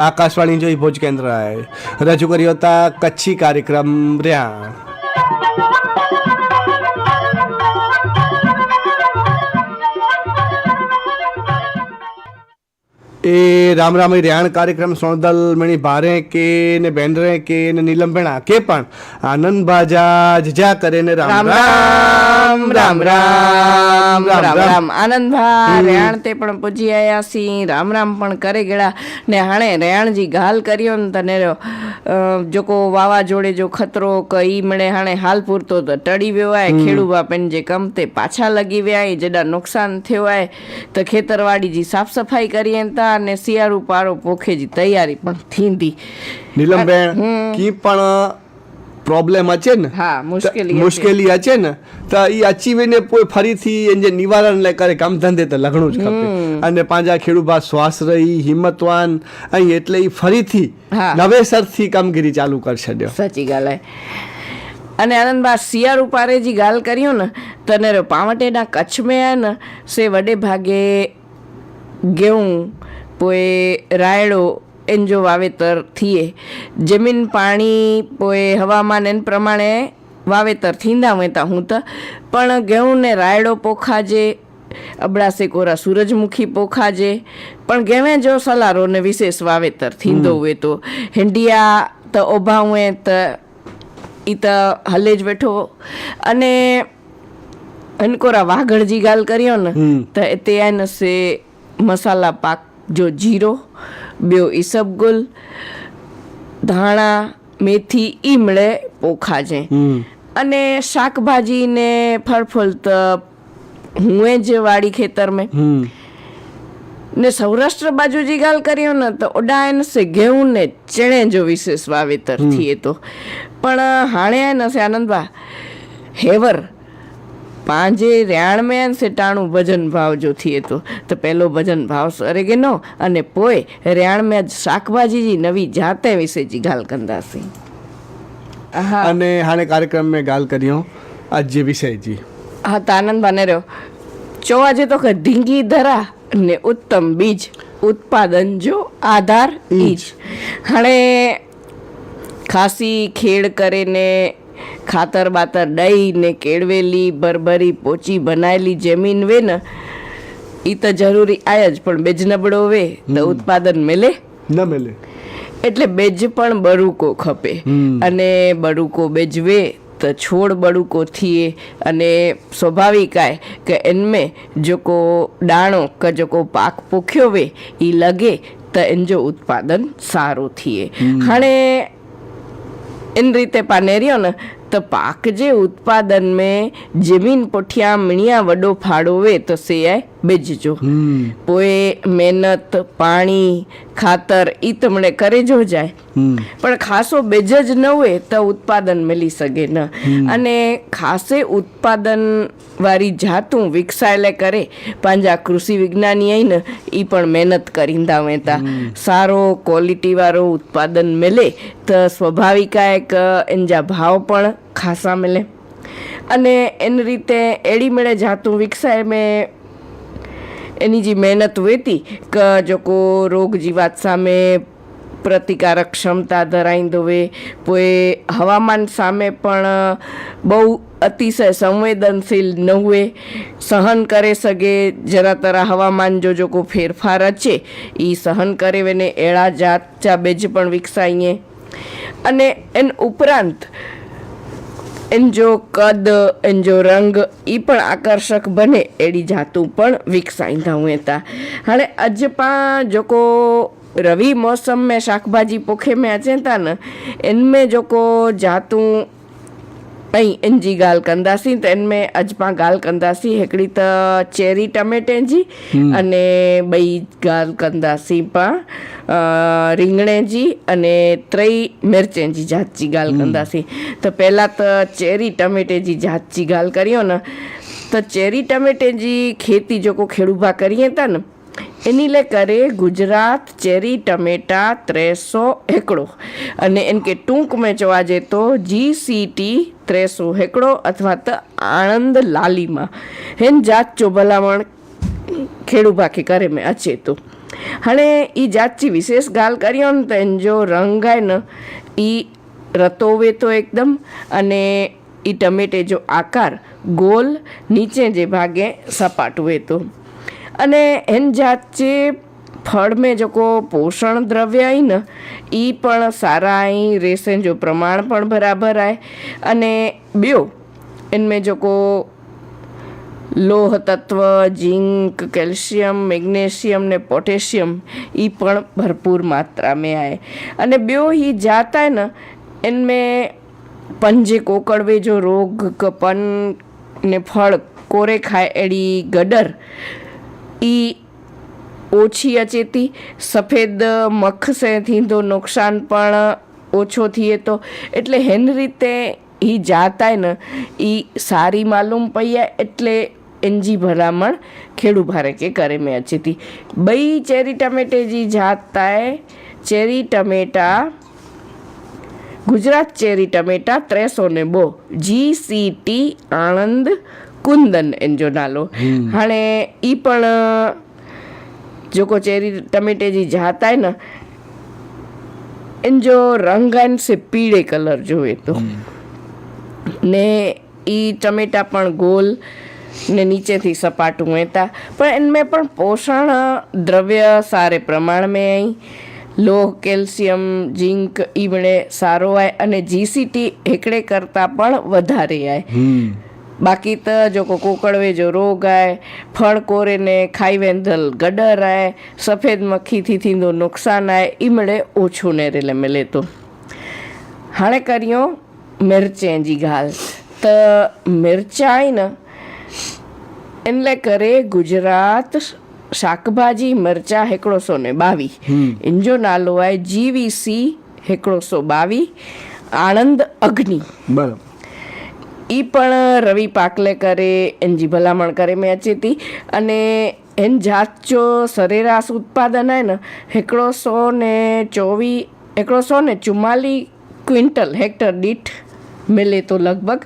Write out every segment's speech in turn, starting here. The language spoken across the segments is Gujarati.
આકાશવાણી જોઈ ભોજ કેન્દ્રએ રજૂ કર્યો હતા કચ્છી કાર્યક્રમ રહ્યા. એ રામ રામ રેહાણ કાર્યક્રમ સોનદલ, મણી ભારે કે ને બેન્ડરે કે ને નીલમ ભેણા કે પણ આનંદ બાજા જજા કરે ને રામ રામ. રામ રામ રામ રામ રામ આનંદભા રેણ તે પણ પૂજી આયા સી રામ રામ પણ કરે ગેડા ને હાણે રેણજી ગાલ કર્યો ને તને જોકો વાવાઝોડે જો ખતરો કઈ મળે હાણે હાલ પૂરતો તો ટળી વેવાય. ખેડૂ બાપેન જે કમ તે પાછા લગી વ્યાય જેડા નુકસાન થયો આય તો ખેતરવાડી જી સાફ સફાઈ કરીએ તા અને શિયાળુ પારો પોખેજી તૈયારી પણ થીંદી નીલમબેન કી પણ પ્રોબ્લેમ છે ને? મુશ્કેલી છે ને? તો એ અચીવીને ફરીથી એને નિવારણ લે કરે કામ ધંધે તો લગણું જ ખપે. અને પાંજા ખેડૂભા સ્વાશ્રયી હિંમતવાન અહીં એટલે એ ફરીથી નવેસરથી કામગીરી ચાલુ કરશે સાચી ગાલે અને આનંદબા સિયાર ઉપારે જે ગાલ કર્યું ને તને પાવટેના કચ્છ મેં ને સે વડે ભાગે ગેઉં પોએ રાયડો એન્જો વાવેતરથી જમીન પાણી પોએ હવામાન એન પ્રમાણે વાવેતર થીંદા વેતા હું તો. પણ ઘઉં ને રાયડો પોખાજે અબડાસે કોરા સૂરજમુખી પોખાજે. પણ ગેવે જો સલારોને વિશેષ વાવેતર થીંદો હોય તો હેંડિયા તો ઓભાવે તો એ તો હલે જ બેઠો અને અનકોરા વાઘળજી ગાલ કર્યો ને તો તે એને મસાલા પાક જો જીરો ॿियो ईसबगुल ધાણા મેથી ઈ મળે પોખાજે હમ અને શાકભાજી ને ફળફૂલ તો હુંએ જ વાડી ખેતર મેં હમ ને સૌરાષ્ટ્ર બાજુ जी ॻाल्हि करियो न त ओॾा आहिनि से गेहूं ने चणे जो विशेष वावेतर थिए थो पण हाणे आहे न से પાંજે રાણમેન સેટાણું ભજન ભાવ જો થઈએ તો તો પહેલો ભજન ભાવ સરેગેનો અને પોય રાણમેં શાકભાજીજી નવી જાતે વિશે જી ગાલ કંદાસી અને હાણે કાર્યક્રમ મેં ગાલ કર્યો. આજે વિષયજી. હા તાનંદ બને રહ્યો. ચો આજે તો ઢીંગી ધરા ને ઉત્તમ બીજ ઉત્પાદન જો આધાર ઈજ હાણે ખાસી ખેડ કરીને ખાતર બાતર દઈ ને કેળવેલી ભરભરી પોચી બનાવેલી જમીન વે ને એ તો જરૂરી આય જ પણ બેજ નબળો વે તો ઉત્પાદન મેલે. ન મેલે. એટલે બેજ પણ બરુકો ખપે. અને બરુકો બેજવે તો છોડ બડુકો થઈએ અને સ્વાભાવિક આય કે એનમે જોકો દાણો કે જોકો પાક પોખ્યો વે એ લગે તો એનજો ઉત્પાદન સારું થઈએ હાણે इन રીતે પાનેરિયો पाक તો પાક જે ઉત્પાદન में જમીન પોઠિયા मिणिया વડો ફાળો વે તો से आहे બેજજો. હમ. પોએ મહેનત પાણી ખાતર એ તમને કરે જો જાય. પણ ખાસો બેજ જ ન હોય તો ઉત્પાદન મળી શકે ન. અને ખાસે ઉત્પાદન વાળી જાતું વિકસાયેલે કરે પાંજા કૃષિ વિજ્ઞાની આવીને એ પણ મહેનત કરીંદા વેતા. સારો ક્વોલિટી વાળો ઉત્પાદન મળે તો સ્વાભાવિક એક એના ભાવ પણ ખાસા મળે. અને એની રીતે એડી મેળે જાતું વિકસાય મેં એની જે મહેનત વેતી કે જોકો રોગ જીવાત સામે પ્રતિકારક ક્ષમતા ધરાઈ દોવે, પોએ હવામાન સામે પણ બહુ અતિશય સંવેદનશીલ ન હોય સહન કરે સગે, જરા તરા હવામાન જો જોકો ફેરફાર છે એ સહન કરે એને એળા જાત ચા બેજ પણ વિકસાઈએ. અને એન ઉપરાંત એનજો કદ, એનજો રંગ એ પણ આકર્ષક બને એડી જાતું પણ વિકસાઈંધા હતા હાણે અજ પણ જોકો રવિ મોસમ મેં શાકભાજી પોખે મેં અચેતા ન એનમેं જોકો જાતું ऐं इन जी ॻाल्हि कंदासीं त इन में अॼु पाण ॻाल्हि कंदासीं हिकिड़ी त चेरी टमेटे जी अने ॿई ॻाल्हि कंदासीं पाण रिंगणे जी अने टई मिर्चनि जी जात जी ॻाल्हि कंदासीं त पहिला त चेरी टमेटे जी जात जी ॻाल्हि करियो न त चेरी टमेटे जी खेती जेको खेड़ूबा करियूं था न એની કરે ગુજરાત, ચેરી, ટમેટા ત્રેસો હેકડો. અને એને કે ટૂંક મેં જોવા જઈએ તો જીસીટી ત્રેસો હેકડો અથવા તો આણંદ લાલીમાં. હેન જાત ચો ભલામણ ખેડૂ બાકી કરે મેં અચેતો હણે એ જાતચી વિશેષ ગાલ કર્યો ને તો એને જો રંગ ગાય ને એ રતોવે તો એકદમ. અને એ ટમેટે જો આકાર ગોલ નીચે જે ભાગે સપાટ હોય તો. અને એની જાચે ફળ મેં જેકો પોષણ દ્રવ્ય આવી ને એ પણ સારા અહીં રહેશે જો પ્રમાણ પણ બરાબર આવે અને બ્યો એનમેં જેકો લોહ તત્વ, ઝીંક, કેલ્શિયમ, મેગ્નેશિયમ ને પોટેશિયમ એ પણ ભરપૂર માત્રામાં આવે અને બ્યો એ જાતા ને એનમેં પંજે કોકડવે જો રોગ, કપન ને ફળ કોરે ખાય એડી ગડર. એ ઓછી અચેતી, સફેદ મખસે થીંધો, નુકસાન પણ ઓછો થઈએ તો. એટલે હેન રીતે એ જાતાય ને. એ સારી માલુમ પૈયા એટલે એનજી ભલામણ ખેડૂ ભારે કે કરે મેં અચેતી. બઈ ચેરી ટમેટે જી જાતાય, ચેરી ટમેટા, ગુજરાત ચેરી ટમેટા ત્રેસો ને બો. G C T Anand Kundan એનજો નાલો. હાણે એ પણ જોકો ચેરી ટમેટે જી જાતા ને એનજો રંગ એન સે પીળે કલર જોઈએ તો. ને એ ટમેટા પણ ગોલ ને નીચેથી સપાટું હતા પણ એનમે પણ પોષણ દ્રવ્ય સારે પ્રમાણ મેં અહીં લોહ કેલ્શિયમ જિંક ઈમણે સારો આય અને જીસીટી એકડે કરતાં પણ વધારે આય. બાકી त जेको कोकड़वे जो रोग आहे फड़ कोरे ने खाई वेंदल गॾर आहे सफ़ेद मक्खी थी थींदो नुक़सानु आहे ई मिड़े ओछो नेरेले मिले थो हाणे करियूं मिर्चनि जी ॻाल्हि त मिर्च आहे न इन लाइ करे गुजरात शाकभाजी मिर्चा हिकिड़ो सौ ने ॿावीह इन जो नालो आहे जी वी सी हिकिड़ो सौ ॿावीह આણંદ અગ્નિ બરાબર એ પણ રવિ પાકલેકરે એની ભલામણ કરે મેચ હતી અને એન જાત જો સરેરાશ ઉત્પાદન હે ને એકડો સો ને ચોવી એકડો સો ને ચુમ્માલી ક્વિન્ટલ હેક્ટર દીઠ મિલે તો લગભગ.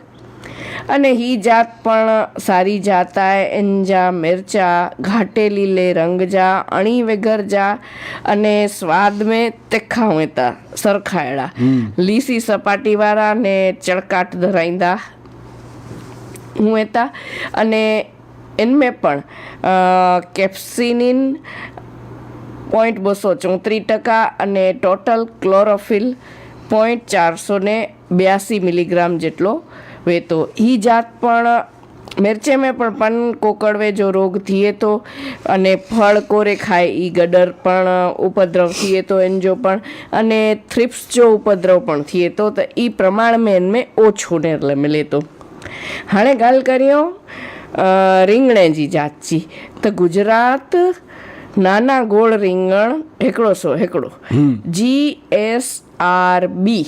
અને હી જાત પણ સારી જાતા એંજા મિરચા ઘાટે લીલે રંગ જા અણી વગર જા અને સ્વાદ મેં તેખા હોતા સરખાયડા લીસી સપાટીવાળા ને ચળકાટ ધરાઈંદા હું હતા અને એનમેં પણ કેપ્સિનિન પોઈન્ટ બસો ચોત્રીસ ટકા અને ટોટલ ક્લોરોફિલ પોઈન્ટ ચારસો ને બ્યાસી મિલીગ્રામ જેટલો વહેતો એ જાત પણ મિરચે મેં પણ પન કોકડવે જો રોગ થઈએ તો અને ફળ કોરે ખાય એ ગડર પણ ઉપદ્રવ થઈએ તો એન જો પણ અને થ્રિપ્સ જો ઉપદ્રવ પણ થઈએ તો એ પ્રમાણ મેં એને ઓછો ને એટલે મેં લેતો. હાણે ગાલ કર્યો રીંગણેજી જાતજી. તો ગુજરાત નાના ગોળ રીંગણ હેકડો સો હેકડો. જી એસ આર બી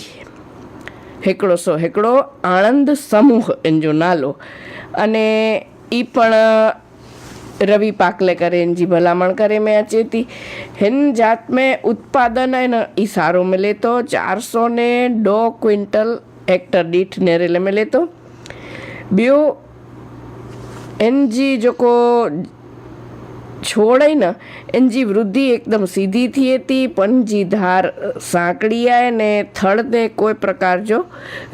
હેકડો સો હેકડો આણંદ સમૂહ એનજો નાલો. અને એ પણ રવિ પાકલેકર એનજી ભલામણ કરે મેં અચેતી હિન જાત મેં ઉત્પાદન એન એ સારો મિલે તો ચારસો ને ડો ક્વિન્ટલ હેક્ટર દીઠ નેરેલે મિલે તો ॿियो इन जी जेको छोड़ आहे न इन जी वृद्धि हिकदमि सीधी थिए थी पन जी धार सांकड़ी आहे ने थड़ ते कोई प्रकार जो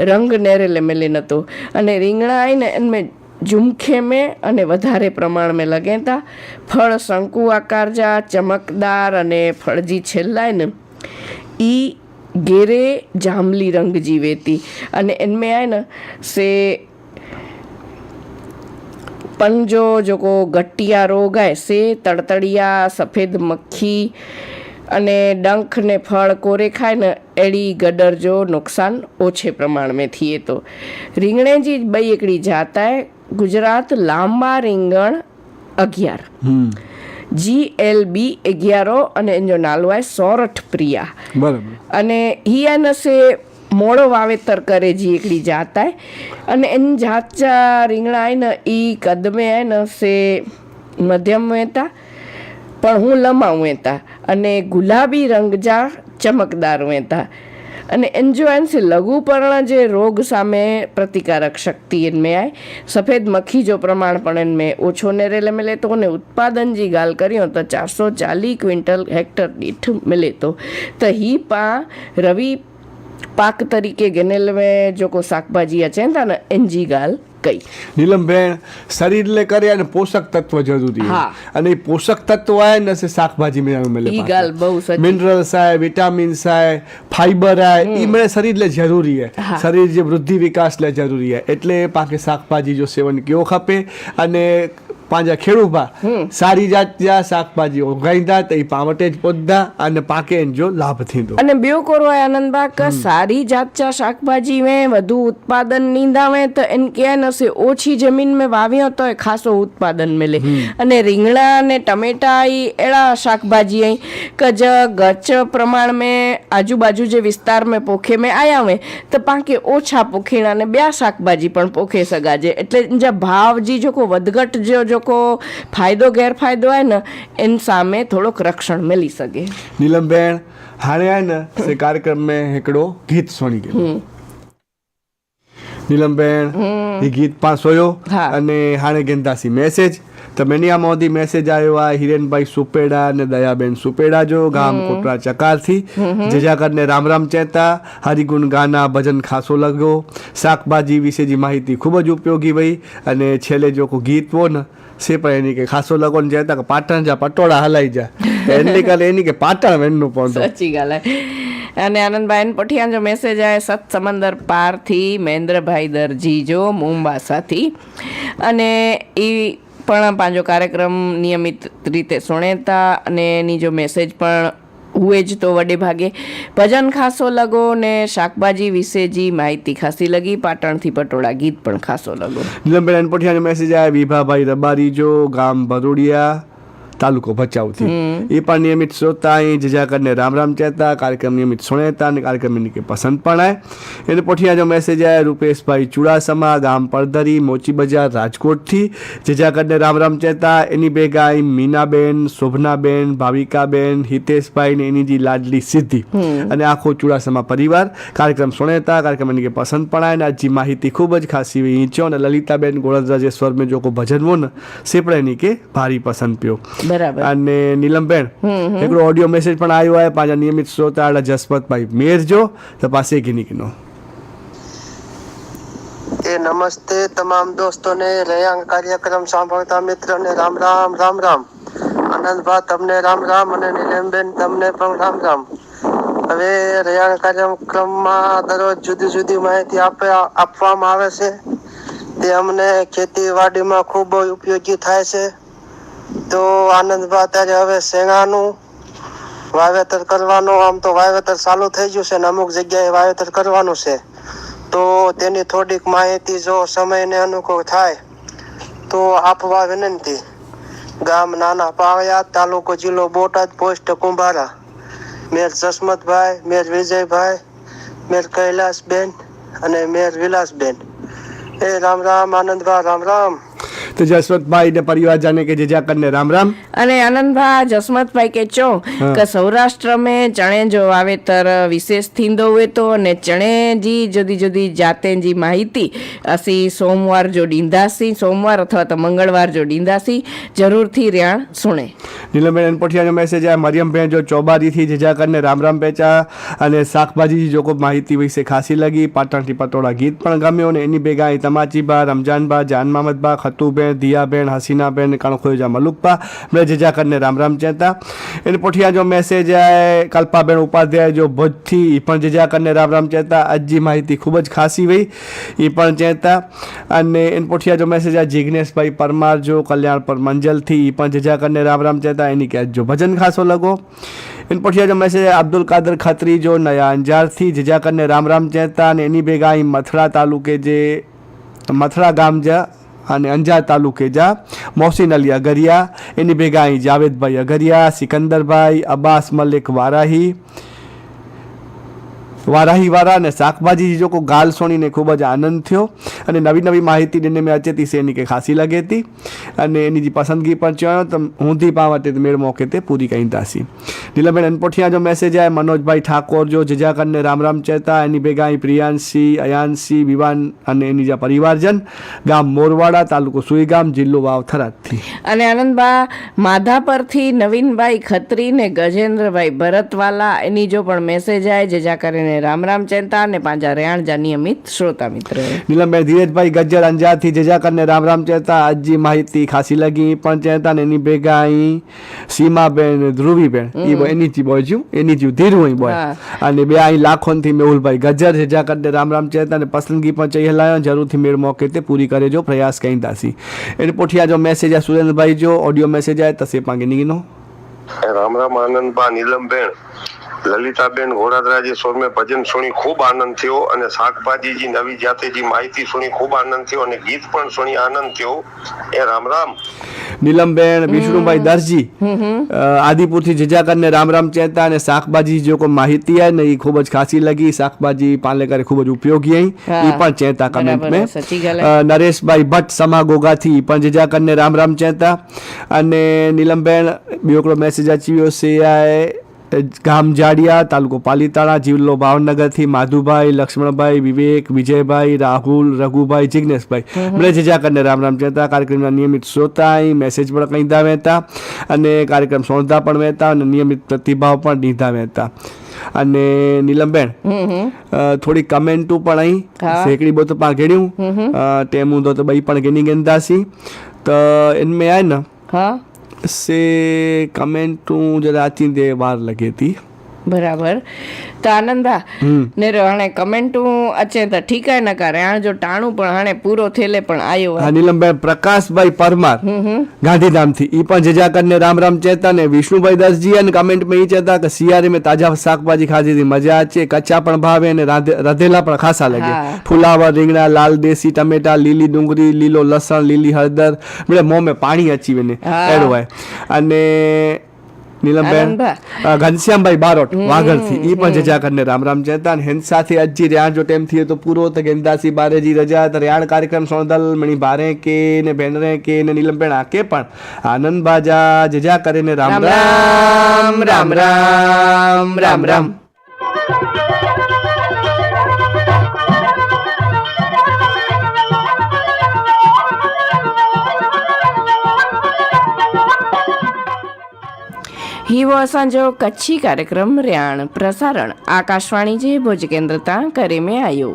रंग नेरेले मिले नथो अने રીંગણા आहिनि इन में झुमखे में અને વધારે પ્રમાણમાં લગે તા ફળ શંકુ આકાર જા ચમકદાર અને ફળ જી છેલ્લા ને એ ઘેરે જાંબલી રંગ જીવે હતી અને એનમે આય ને સે पंजो પંજો જોકો ગઠિયા રોગ છે તડતડિયા સફેદ મક્ખી અને ડંખ ને ફળ કોરે ખાય ને એડી ગડર જો નુકસાન ઓછે પ્રમાણ મેં થઈએ તો. રીંગણે જી બઈ એકડી જાતા ગુજરાત લાંબા રીંગણ અગિયાર. જી એલ બી અગિયારો અને એનો નાલો આય સોરઠ પ્રિયા. બરાબર. અને હિયા નસે મોડો વાવેતર કરે જે એકડી જાત આય અને એની જાત ચા રીંગણા આય ને એ કદમે આય ને સે મધ્યમ વેતા, પણ હું લમાઉં વેતા. અને ગુલાબી રંગ જા ચમકદાર વેતા. અને એન્જોએન્સ લઘુપર્ણ જે રોગ સામે પ્રતિકારક શક્તિ એનમે આય. સફેદ મખીજો પ્રમાણ પણ એનમે ઓછો ને રેલે મિલે તો ને ઉત્પાદન જી ગાલ કર્યો તો ચારસો ચાલી ક્વિન્ટલ હેક્ટર દીઠ મિલે તો. તો હી પા રવિ પાક તરીકે ગેનેલવે જોકો શાકભાજી અચેંતા ને એનજી ગાલ કઈ. નીલમબેન શરીરને કરે અને પોષક તત્વ જરૂરી હા. અને એ પોષક તત્વ આય ને સે શાકભાજી મેં મળે ઈ ગાલ બહુ સચી. મિનરલ્સ આય વિટામિન્સ આય ફાઈબર આય ઈ મને શરીર લે જરૂરી હે. શરીર જે વૃદ્ધિ વિકાસ લે જરૂરી હે. એટલે પાકે શાકભાજી જો સેવન કેવો ખપે અને પાંજા ખેડુભા સારી જાત્યા શાકભાજી ઉગાઈતા તે પાવટે જ પોદ્ધા અને પાકે જો લાભ થીંદો. અને બ્યો કરો આનંદબા સારી જાત્યા શાકભાજી મેં વધુ ઉત્પાદન નીંદાવે તો એન કે નસે ઓછી જમીન મેં વાવ્યો તો એ ખાસો ઉત્પાદન મેલે. અને રીંગણા અને ટમેટા એળા શાકભાજી અહીં કે જ ગચ પ્રમાણ મેં આજુબાજુ જે વિસ્તાર મેં પોખે મેં આયા મેં તો પાંકે ઓછા પોખીણા અને બે શાકભાજી પણ પોખે સગાજે. એટલે જે ભાવ જી જોકો વધઘટ જો જો લોકો ફાયદો ગેરફાયદો હોય ને એની સામે થોડોક રક્ષણ મળી શકે. નીલમબેન હાણે આય ને સે કાર્યક્રમ મેં હિકડો ગીત સુણી ગયું. નીલમબેન એ ગીત પાસ હોયો અને હાણે ગેંદાસી મેસેજ. તમે ની આમાં સુધી મેસેજ આવ્યો આ હિરેનભાઈ સુપેડા અને દયાબેન સુપેડા જો ગામ કોટરા ચકારથી. જેજાકરને રામ રામ ચેતા હરિગુણ ગાના ભજન ખાસો લગ્યો. શાકભાજી વિશેની માહિતી ખૂબ જ ઉપયોગી વહી અને છેલ્લે જો કોઈ ગીત હો ને સિપાઈ એની કે ખાસો લગોન જે હતા કે પાટણ જા, પટોળા હલાઈ જા. એટલી કાલે એની કે પાટણ વેનનું પહોંચો સાચી ગાલે. અને આનંદભાઈ પઠિયાન જો મેસેજ આવે સત સમંદર પારથી મહેન્દ્રભાઈ દરજી જો મુંબાસાથી. અને એ પણ પાંજો કાર્યક્રમ નિયમિત રીતે સુણેતા અને એની જો મેસેજ પણ હુએ જ તો વડે ભાગે. ભજન ખાસો લગો ને શાકભાજી વિશે જી માહિતી ખાસી લગી. પાટણથી પટોળા ગીત પણ ખાસો લગો. નીલમબેન અનપઠિયાનો મેસેજ આવ્યા, વિભાભાઈ રબારી જો, ગામ ભરૂડિયા. તાલુકો ભચાઉથી. એ પણ નિયમિત શ્રોતા અહીં જજાકરને રામ રામ ચેતા કાર્યક્રમ નિયમિત સુણેતા અને કાર્યક્રમની કે પસંદ પણ આય. એને પોઠિયા જો મેસેજ આવ્યા રૂપેશભાઈ ચુડાસમા ગામ પડધરી મોચી બજાર રાજકોટથી. જજાકરને રામ રામ ચેતા એની ભેગા મીનાબેન શોભનાબેન ભાવિકાબેન હિતેશભાઈ ને એની જે લાડલી સિદ્ધિ. અને આખો ચુડાસમા પરિવાર કાર્યક્રમ સુણેતા કાર્યક્રમ એને પસંદ પણ પડાય અને આજની માહિતી ખૂબ જ ખાસી ઈંચો અને લલિતાબેન ગોળદરાજે સ્વર મેં જો કો ભજન વો ને સેપડે ની કે ભારી પસંદ પ્યો. બરાબર. અને નીલમબેન એકડો ઓડિયો મેસેજ પણ આવ્યો હોય પાછા નિયમિત શ્રોતા આડા જસપતભાઈ મેરજો તપાસે કિની કિનો એ નમસ્તે તમામ દોસ્તોને રયાંગ કાર્યક્રમ સાંભળતા મિત્રોને રામ રામ રામ રામ. આનંદભાઈ તમને રામ રામ અને નીલમબેન તમને પણ રામ રામ. હવે રયાણ કાર્યક્રમમાં દરરોજ જુદી જુદી માહિતી આપે આપવામાં આવે છે. તે અમને ખેતીવાડીમાં ખૂબ ઉપયોગી થાય છે. તો આનંદભા અત્યારે હવે શેણાનું વાવેતર કરવાનું, આમ તો વાવેતર ચાલુ થઈ ગયું છે ને અમુક જગ્યાએ વાવેતર કરવાનું છે. તો તેની થોડીક માહિતી જો સમયને અનુકૂળ થાય, તો આપવા વિનંતી. ગામ નાના પાળિયા, તાલુકો જિલ્લો બોટાદ, પોસ્ટ કુંભારા. મેર જસમતભાઈ, મેર વિજયભાઈ, મેર કૈલાસબેન અને મેર વિલાસબેન. એ રામ રામ આનંદભા રામ રામ. તો જસવંતભાઈ ને પરિવારજને કે જેજા કરને રામ રામ. અને આનંદભા જસવંતભાઈ કે ચો કે સૌરાષ્ટ્ર મેં ચણે જો વાવેતર વિશેષ થીંદો હોય તો અને ચણે જી જુદી જુદી જાતેજી માહિતી. અસી સોમવાર જો ડીંદાસી સોમવાર અથવા તો મંગળવાર જો ડીંદાસી જરૂરથી રહ્યા સુણે. નીલમબેન પોઠિયાનો મેસેજ આ મરિયમબેન જો ચોબારીથી જેજા કરને રામ રામ બેચા અને શાકભાજી જો કોઈ માહિતી વિશે ખાસી લગી પાટણથી પટોળા ગીત પણ ગમ્યો ને એની ભેગા તમાચીબા રમજાનબા જાન મામદબા ખતુબેન દિયાબેન, હસીનાબેન કણખોજા મલુકપા મેં જજાકરને રામ રામ ચેતા એને પોઠિયા જો મેસેજ આય, કલ્પાબેન ઉપાધ્યાય જો ભજથી એ પણ જજાકરને રામ રામ ચેતા આજની માહિતી ખૂબ જ ખાસી વહી એ પણ ચેતા અને એને પોઠિયા જો મેસેજ આ જિગ્નેશભાઈ પરમાર જો કલ્યાણ પર મંજલથી એ પણ જજાકરને રામ રામ ચેતા એની કે જો ભજન ખાસો લગો. એને પોઠિયા જો મેસેજ અબ્દુલ કાદર ખત્રી જો નયા અંજારથી જજાકરને રામ રામ ચેતા અને એની ભેગા અહીં મથડા તાલુકે જે મથડા ગામ જ્યાં અને અંજાર તાલુકે જા, મોહસિન અલી અગરિયા, એની ભેગા અહીં જાવેદભાઈ અગરિયા, સિકંદરભાઈ, અબ્બાસ મલિક વારાહી વારાહીવારા અને શાકભાજી ચીજો કો ગાલ સોણીને ખૂબ જ આનંદ થયો. અને નવી નવી માહિતી જેને મેં અચેતી છે એની કંઈ ખાસી લગી હતી. અને એની જે પસંદગી પણ ચણ્યો તો ઊંધી પાવતે મેળ મોકે તે પૂરી કહી દાસી. નીલમબેન અનપોઠિયા જો મેસેજ આવે મનોજભાઈ ઠાકોર જો, જજાકરને રામ રામ ચહેતા એની ભેગા અહીં પ્રિયાંશી, અયાંશી, વિવાન અને એની જે પરિવારજન, ગામ મોરવાડા, તાલુકો સુઈગામ, જિલ્લો વાવ થરાદથી અને આનંદબા માધા પરથી નવીનભાઈ ખત્રી ને ગજેન્દ્રભાઈ ભરતવાલા, એની જો પણ મેસેજ આવે જજા કરીને રામ રામ ચેતા અને પાંજા રેણજા નિયમિત શ્રોતા મિત્ર. નીલમભાઈ ધીરજભાઈ ગજ્જર અંજારથી જજાકરને રામ રામ ચેતા આજની માહિતી ખાસી લગી પણ ચેતા ને એની ભેગા અહીં સીમાબેન ધ્રુવીબેન. એ એની જી બોય છું એની જી ધીરવું બોય. અને બે અહીં લાખોનથી મેહુલભાઈ ગજ્જર જજાકરને રામ રામ ચેતા અને પસંદગી પણ ચઈ હલાયો જરૂરથી મેળ મોકે તે પૂરી કરે જો પ્રયાસ કઈ દાસી એને પોઠિયા જો મેસેજ આ સુરેન્દ્રભાઈ જો ઓડિયો મેસેજ આવે તસે પાંગે નીનો. રામ રામ આનંદબા નીલમબેન. લલિતાબેન ઘોડાદરાજી સોરમે ભજન સુણી ખૂબ આનંદ થયો અને શાકભાજીજી નવી જાતેજી માહિતી સુણી ખૂબ આનંદ થયો અને ગીત પણ સુણી આનંદ થયો. એ રામ રામ. નીલમબેન વિષ્ણુભાઈ દરજી આદિપુરથી જજાકરને રામ રામ ચેતા અને શાકભાજી જો કોઈ માહિતી આવે ને એ ખૂબ જ ખાસી લગી. શાકભાજી પાલેકર ખૂબ જ ઉપયોગી અહીં હા. એ પણ ચેતા કમેન્ટ મેં. નરેશભાઈ ભટ્ટ સમા ગોગાથી પણ જજાકરને રામ રામ ચેતા અને નીલમબેન બીજો મેસેજ અચી છે આ ગામ જાડિયા તાલુકો પાલીતાણા જિલ્લો ભાવનગરથી માધુભાઈ લક્ષ્મણભાઈ વિવેક વિજયભાઈ રાહુલ રઘુભાઈ જિજ્ઞેશભાઈ બધા જે કરીને રામ રામ જતા કાર્યક્રમના નિયમિત શ્રોતા મેસેજ પણ કંઈદા વહેતા અને કાર્યક્રમ સોંધા પણ વહેતા અને નિયમિત પ્રતિભાવ પણ નીધા વહેતા. અને નીલમબેન થોડી કમેન્ટો પણ અહીં. શેકડી બો તો પાઘેડ્યું ટેમું દો તો બઈ પણ ગેની ગેંદાસી તો એનમે આય ને હા. से कमेंट हूँ जरा थी देर वार लगे थी બરાબર. તો આનંદા ને હાણે કમેન્ટ અચે તો ઠીકાય ના કરે આ જો ટાણું પણ હાણે પૂરો થેલે પણ આયો નીલમભાઈ પ્રકાશભાઈ પરમાર. ગાંધીધામથી ઈ પણ જજાકર ને રામ રામ ચેતા ને વિષ્ણુભાઈ દાસજી અને કમેન્ટમાં ઈ ચેતા કે સિયારે મેં તાજા શાકભાજી ખાધી હતી. મજા છે કચ્ચા પણ ભાવે અને રાધેલા પણ ખાસા લાગે. ફુલાવર રીંગણા લાલ દેશી ટમેટા લીલી ડુંગળી લીલો લસણ લીલી હળદર. એટલે મોં મેં પાણી અચીવીને એડ હોય. અને નીલમબેન ઘનશ્યામભાઈ બારોટ વાગડથી એ પણ જજાકરને રામ રામ ચેતા અને હેન સાથે અજી રેણ જો ટેમ થયો તો પૂરો તો ગેંદાસી બારેજી રજા. રેણ કાર્યક્રમ સોંદલ મણી બારે કે ને બેનરે કે ને નીલમબેન આકે પણ આનંદ બાજા જજા કરે ને રામ રામ રામ રામ રામ રામ. हीवो असांजो कच्छी कार्यक्रम रियाण प्रसारण आकाशवाणी जे भुज केंद्र तां करे में आयो